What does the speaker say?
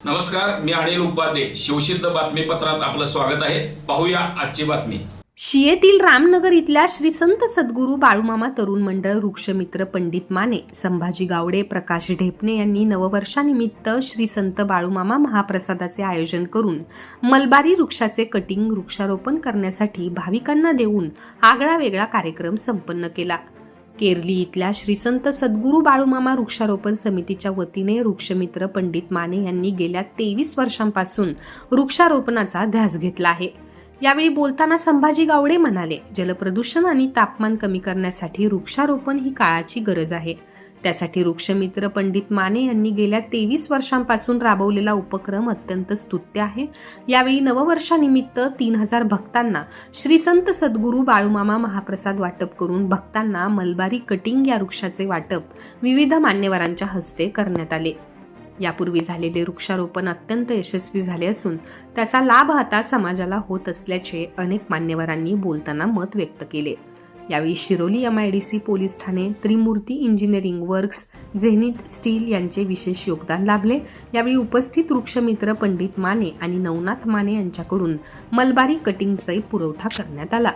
नमस्कार मी अनिल उपाध्ये. शिवसिद्ध बातमीपत्रात आपलं स्वागत आहे. पाहूया आजची बातमी. शियेतील रामनगर इथल्या श्री संत सद्गुरू बाळूमामा तरुण मंडळ वृक्षमित्र पंडित माने संभाजी गावडे प्रकाश ढेपणे यांनी नववर्षानिमित्त श्री संत बाळूमामा महाप्रसादाचे आयोजन करून मलबारी वृक्षाचे कटिंग वृक्षारोपण करण्यासाठी भाविकांना देऊन आगळा वेगळा कार्यक्रम संपन्न केला. केरली इथल्या श्रीसंत सद्गुरू बाळूमामा वृक्षारोपण समितीच्या वतीने वृक्षमित्र पंडित माने यांनी गेल्या तेवीस वर्षांपासून वृक्षारोपणाचा ध्यास घेतला आहे. यावेळी बोलताना संभाजी गावडे म्हणाले जलप्रदूषण आणि तापमान कमी करण्यासाठी वृक्षारोपण ही काळाची गरज आहे. त्यासाठी वृक्षमित्र पंडित माने यांनी गेल्या तेवीस वर्षांपासून राबवलेला उपक्रम अत्यंत स्तुत्य आहे. यावेळी नववर्षानिमित्त तीन हजार भक्तांना श्री संत सद्गुरू बाळूमामा महाप्रसाद वाटप करून भक्तांना मलबारी कटिंग या वृक्षाचे वाटप विविध मान्यवरांच्या हस्ते करण्यात आले. यापूर्वी झालेले वृक्षारोपण अत्यंत यशस्वी झाले असून त्याचा लाभ आता समाजाला होत असल्याचे अनेक मान्यवरांनी बोलताना मत व्यक्त केले. यावेळी Shiroli M I D C police Thane Trimurti engineering works Zenith steel यांचे विशेष योगदान लाभले. यावेळी उपस्थित वृक्षमित्र पंडित माने आणि नवनाथ माने यांच्याकडून मलबारी कटिंगचाही पुरवठा करण्यात आला.